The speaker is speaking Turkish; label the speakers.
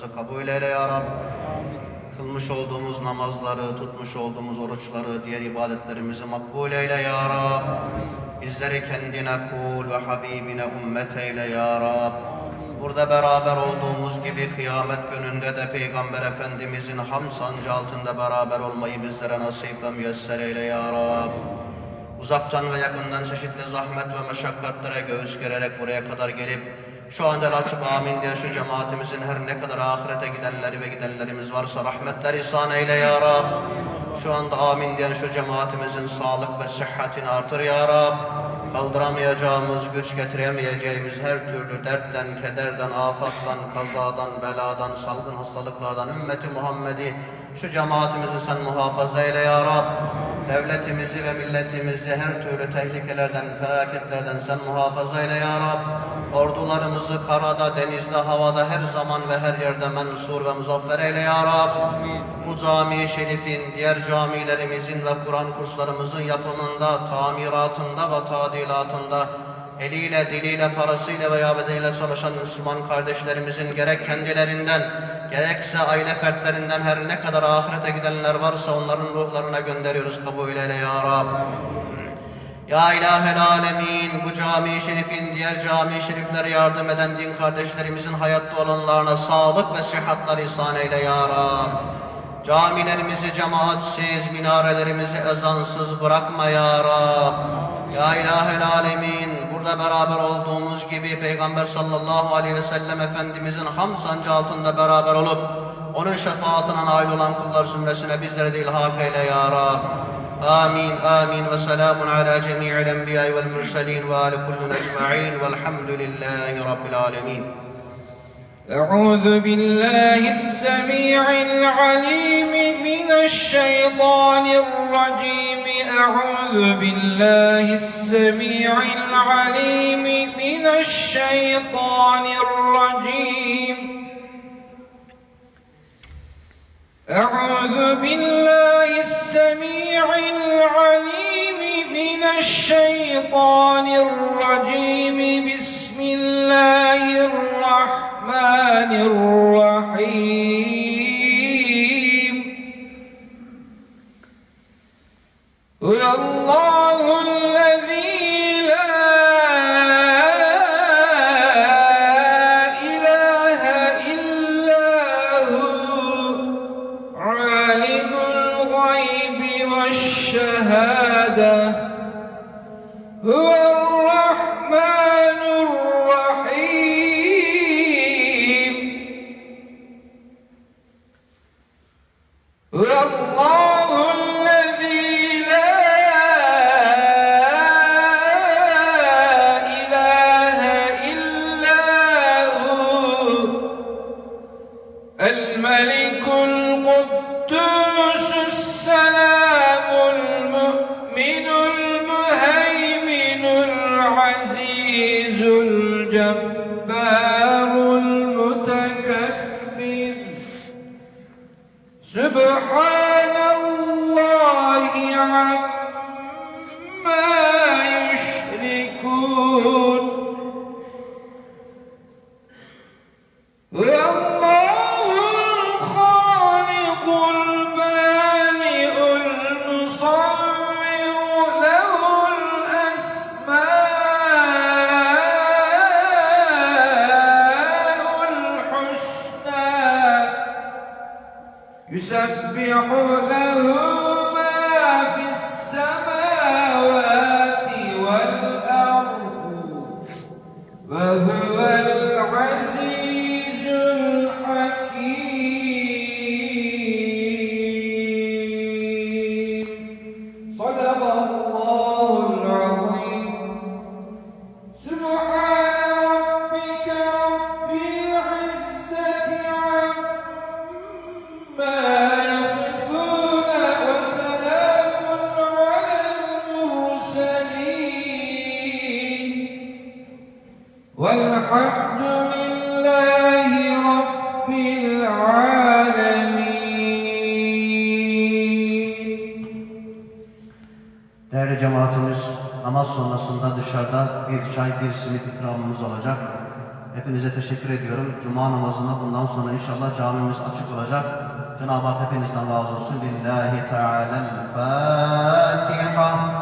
Speaker 1: ibadetlerimizi kabul eyle ya Rab. Kılmış olduğumuz namazları, tutmuş olduğumuz oruçları, diğer ibadetlerimizi makbul eyle ya Rab. Bizleri kendine kul ve Habibine ümmet eyle ya Rab. Burada beraber olduğumuz gibi kıyamet gününde de Peygamber Efendimizin ham sancı altında beraber olmayı bizlere nasip ve müyesser eyle ya Rab. Uzaktan ve yakından çeşitli zahmet ve meşakkatlere göğüs gererek buraya kadar gelip şu anda açıp amin diye şu cemaatimizin her ne kadar ahirete gidenleri ve gidenlerimiz varsa rahmetler ihsan eyle ya Rab. Şu anda amin diyen şu cemaatimizin sağlık ve sıhhatini artır ya Rab. Kaldıramayacağımız, güç getiremeyeceğimiz her türlü dertten, kederden, afattan, kazadan, beladan, salgın hastalıklardan ümmeti Muhammed'i şu cemaatimizi sen muhafaza eyle ya Rab. Devletimizi ve milletimizi her türlü tehlikelerden, felaketlerden sen muhafaza eyle ya Rab. Ordularımızı karada, denizde, havada her zaman ve her yerde mensur ve muzaffer eyle ya Rab. Bu cami-i şerifin, diğer camilerimizin ve Kur'an kurslarımızın yapımında, tamiratında ve tadilatında eliyle, diliyle, parasıyla veya bedeniyle çalışan Müslüman kardeşlerimizin gerek kendilerinden, gerekse aile fertlerinden her ne kadar ahirete gidenler varsa onların ruhlarına gönderiyoruz kabul eyle ya Rab. Ya ilahel alemin bu cami-i şerifin diğer cami-i şeriflere yardım eden din kardeşlerimizin hayatta olanlarına sağlık ve sıhhatler ihsan eyle ya Rab. Camilerimizi cemaatsiz, minarelerimizi ezansız bırakma ya Rab. Ya ilahel alemin burada beraber olduğumuz gibi Peygamber sallallahu aleyhi ve sellem Efendimizin ham sancı altında beraber olup onun şefaatine nail olan kullar zümresine bizleri de ilhak eyle ya Rab. Amin, amin ve selamun ala cemi'il enbiya vel mürselin ve ala kullun ecma'in velhamdülillahi rabbil alemin.
Speaker 2: أعوذ بالله السميع العليم من الشيطان الرجيم. أعوذ بالله السميع العليم من الشيطان الرجيم. أعوذ بالله السميع العليم من الشيطان الرجيم. بسم الله الرحيم. هو الله الذي لا إله إلا هو عالم الغيب والشهادة. هو هو الله الذي لا إله إلا هو الملك القدوس. Sübhan يسبح له ما في السماوات والأرض وهو والحمد لله رب العالمين
Speaker 1: Değerli cemaatimiz, namaz sonrasında dışarıda bir çay, bir simit ikramımız olacak. Hepinize teşekkür ediyorum. Cuma namazına bundan sonra inşallah camimiz açık olacak. Cenab-ı Hak hepinizden razı olsun. Lillahi Teala'l-Fatiha.